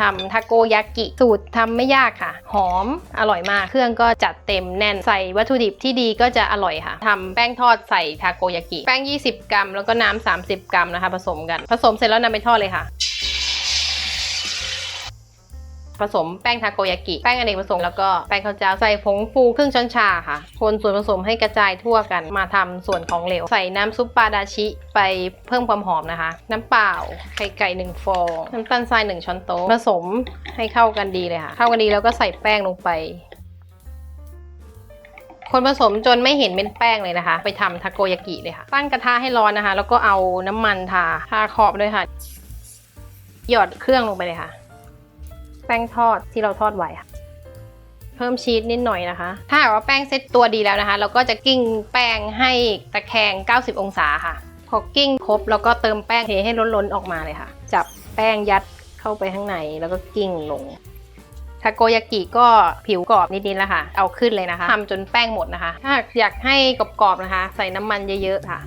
ทำทาโกยากิสูตรทำไม่ยากค่ะ หอมอร่อยมากเครื่องก็จัดเต็มแน่นใส่วัตถุดิบที่ดีก็จะอร่อยค่ะทำแป้งทอดใส่ทาโกยากิแป้ง 20 กรัม แล้วก็น้ำ30 กรัมนะคะ ผสมกัน ผสมเสร็จแล้วนำไปทอดเลยค่ะ ผสมแป้งทาโกยากิ แป้งอเนกประสงค์แล้วก็แป้งข้าวเจ้าใส่ผงฟูครึ่งช้อนชาค่ะ คนส่วนผสมให้กระจายทั่วกันมาทำส่วนของเหลว ใส่น้ำซุปปลาดาชิไปเพิ่มความหอมนะคะ น้ำเปล่าไข่ไก่หนึ่งฟอง น้ำตาลทรายหนึ่งช้อนโต๊ะผสมให้เข้ากันดีเลยค่ะ เข้ากันดีแล้วก็ใส่แป้งลงไป คนผสมจนไม่เห็นเป็นแป้งเลยนะคะ ไปทำทาโกยากิเลยค่ะ ตั้งกระทะให้ร้อนนะคะ แล้วก็เอาน้ำมันทา ทาขอบด้วยค่ะ หยอดเครื่องลงไปเลยค่ะ ป้งทอดที่เราทอดไว้ค่ะเพิ่มชีสนิดหน่อยนะคะ ถ้าหากว่าแป้งเซ็ตตัวดีแล้วนะคะ เราก็จะกิ้งแป้งให้ตะแคง 90 องศาค่ะ พอกิ้งครบแล้วก็เติมแป้งเทให้ล้นๆออกมาเลยค่ะ จับแป้งยัดเข้าไปข้างในแล้วก็กิ้งลงทาโกยากิก็ผิวกรอบนิดๆแล้วค่ะ เอาขึ้นเลยนะคะทำจนแป้งหมดนะคะ ถ้าอยากให้กรอบๆนะคะ ใส่น้ำมันเยอะๆค่ะ